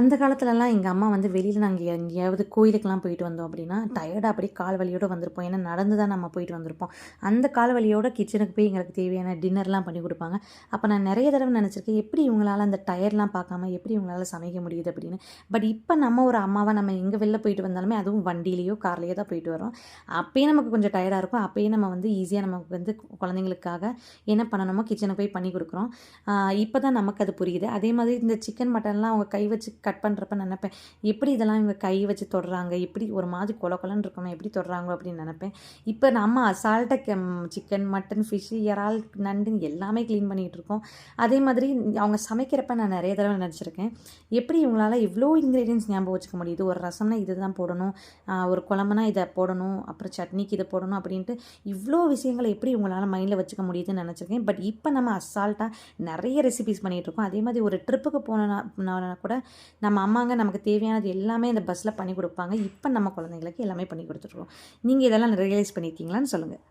அந்த காலத்துலலாம் எங்கள் அம்மா வந்து வெளியில் நாங்கள் எங்கேயாவது கோயிலுக்கெலாம் போயிட்டு வந்தோம் அப்படின்னா டயர்டாக அப்படியே கால் வலியோடு வந்திருப்போம். ஏன்னா நடந்து தான் நம்ம போயிட்டு வந்திருப்போம். அந்த கால் வலியோட கிச்சனுக்கு போய் எங்களுக்கு தேவையான டின்னர்லாம் பண்ணி கொடுப்பாங்க. அப்போ நான் நிறைய தடவை நினச்சிருக்கேன் எப்படி இவங்களால அந்த டயர்லாம் பார்க்காம எப்படி இவங்களால சமைக்க முடியுது அப்படின்னு. பட் இப்போ நம்ம ஒரு அம்மாவை நம்ம எங்கே வெளில போயிட்டு வந்தாலுமே அதுவும் வண்டியிலையோ கார்லேயோ தான் போயிட்டு வரோம். அப்பயே நமக்கு கொஞ்சம் டயர்டாக இருக்கும். அப்பயே நம்ம வந்து ஈஸியாக நமக்கு வந்து குழந்தைங்களுக்காக என்ன பண்ணணுமோ கிச்சனுக்கு போய் பண்ணி கொடுக்குறோம். இப்போ தான் நமக்கு அது புரியுது. அதே மாதிரி இந்த சிக்கன் மட்டன்லாம் அவங்க கை வச்சு கட் பண்ணுறப்ப நினப்பேன். எப்படி இதெல்லாம் இவங்க கை வச்சு தொடுறாங்க? எப்படி ஒரு மாதிரி கொல கொலன்னு எப்படி தொடுறாங்க அப்படின்னு நினைப்பேன். இப்போ நம்ம அசால்ட்டாக சிக்கன் மட்டன் ஃபிஷ்ஷு இறால் நண்டுன்னு எல்லாமே க்ளீன் பண்ணிகிட்டு இருக்கோம். அதே மாதிரி அவங்க சமைக்கிறப்ப நான் நிறைய தடவை நினச்சிருக்கேன். எப்படி இவங்களால இவ்வளோ இன்க்ரீடியன்ஸ் ஞாபகம் வச்சுக்க முடியுது ஒரு ரசம்னா இது தான் போடணும் ஒரு குழம்புனா இதை போடணும். அப்புறம் சட்னிக்கு இதை போடணும் அப்படின்ட்டு இவ்வளோ விஷயங்களை எப்படி இவங்களால மைண்டில் வச்சுக்க முடியுதுன்னு நினச்சிருக்கேன். பட் இப்போ நம்ம அசால்ட்டாக நிறைய ரெசிபிஸ் பண்ணிகிட்டு இருக்கோம். அதே மாதிரி ஒரு ட்ரிப்புக்கு போனோன்னா கூட நம்ம அம்மாங்க நமக்கு தேவையானது எல்லாமே இந்த பஸ்ஸில் பண்ணி கொடுப்பாங்க. இப்போ நம்ம குழந்தைங்களுக்கு எல்லாமே பண்ணி கொடுத்துட்ருக்கோம். நீங்கள் இதெல்லாம் ரியலைஸ் பண்ணியிருக்கீங்களான்னு சொல்லுங்கள்